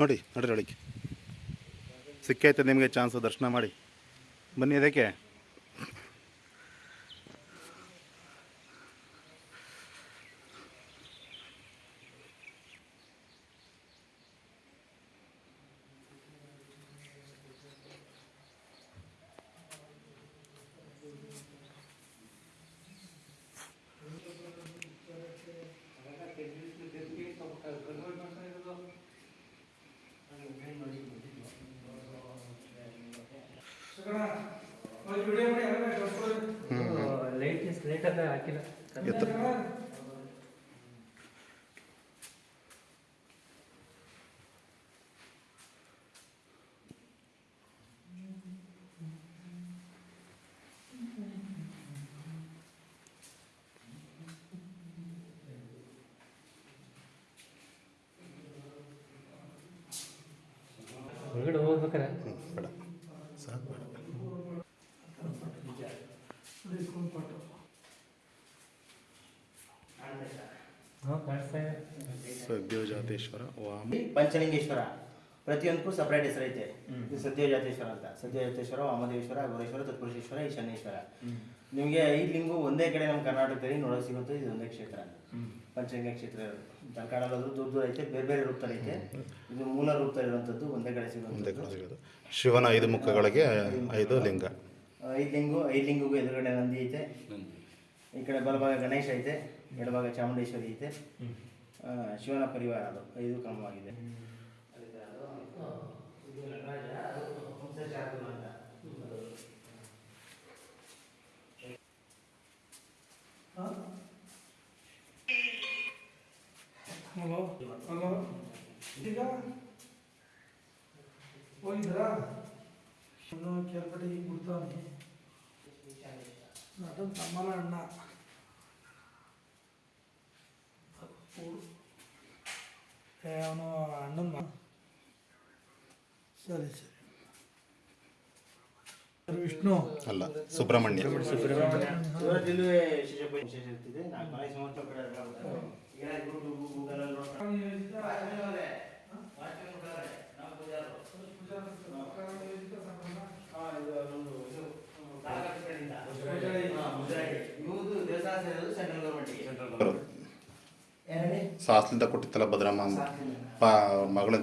ನೋಡಿ ನೋಡಿರಿ ಒಳಗೆ ಸಿಕ್ಕೈತೆ ನಿಮಗೆ ಚಾನ್ಸ್ ದರ್ಶನ ಮಾಡಿ. ಬನ್ನಿ ಅದಕ್ಕೆ. ಲೈಟ್ ಲೈಟ್ ಎಲ್ಲ ಹಾಕಿಲ್ಲ. ಹೊರಗಡೆ ಹೋಗ್ಬೇಕಾರೆ. ಬೇಡ ಸಾಕು ಬೇಡ ಹಾಂ ಕಾಣಿಸ್ತಾ ಇದೆ ಸದ್ಯೋಜಾತೇಶ್ವರ ವಾಮ ಪಂಚಲಿಂಗೇಶ್ವರ ಪ್ರತಿಯೊಂದಕ್ಕೂ ಸಪ್ರೇಟ್ ಹೆಸರು ಐತೆ। ಇದು ಸತ್ಯಜಾತೇಶ್ವರ ಅಂತ. ಸದ್ಯೋಜಾತೇಶ್ವರ ವಾಮದೇಶ್ವರ ಗೋರೇಶ್ವರ ತತ್ಪುರುಷೇಶ್ವರ ಈಶಾನ್ಯೇಶ್ವರ. ನಿಮಗೆ ಐದು ಲಿಂಗು ಒಂದೇ ಕಡೆ ನಮ್ಮ ಕರ್ನಾಟಕದಲ್ಲಿ ನೋಡೋಕೆ ಸಿಗುತ್ತೆ ಇದು ಒಂದೇ ಕ್ಷೇತ್ರ ಪಂಚಲಿಂಗ ಕ್ಷೇತ್ರ ಇರೋದು ದೂರ ದೂರ ಐತೆ ಬೇರೆ ಬೇರೆ ರೂಪದಲ್ಲಿ ಐತೆ. ಇದು ಮೂಲ ರೂಪದಲ್ಲಿ ಇರುವಂಥದ್ದು ಒಂದೇ ಕಡೆ ಸಿಗುತ್ತೆ. ಸಿಗುವಂಥದ್ದು ಶಿವನ ಐದು ಮುಖಗಳಿಗೆ ಐದು ಲಿಂಗ. ಐದು ಲಿಂಗು ಐದು ಲಿಂಗಿಗೂ ಎದುರುಗಡೆ ನಂದಿ ಐತೆ. ಈ ಕಡೆ ಬಲಭಾಗ ಗಣೇಶ ಐತೆ ಎಡಭಾಗ ಚಾಮುಂಡೇಶ್ವರಿ ಐತೆ. ಶಿವನ ಪರಿವಾರ ಅದು ಐದು ಕ್ರಮವಾಗಿದೆ. Hello hello. ಈಗ ಹೋಗಿದ್ರಾ? ಕೇಳ್ಪಟ್ಟೆ ಬಿಡ್ತಾವನಿ ನಟನ್ ತಮ್ಮನ ಅಣ್ಣ. ಅವನು ಅಣ್ಣನ ಸರಿ ಸರಿ. ವಿಷ್ಣು. ಅಲ್ಲ ಸುಬ್ರಹ್ಮಣ್ಯ. ಸುಬ್ರಹ್ಮಣ್ಯ. ದೇವಸ್ಥಾನ ಸೆಂಟ್ರಲ್. ಸಾಸ್ಲಿಂದ ಕೊಟ್ಟಿತ್ತಲ್ಲ ಭದ್ರಮ್ಮ ಅಂದ್ಬಿಟ್ಟು. ಮಗಳ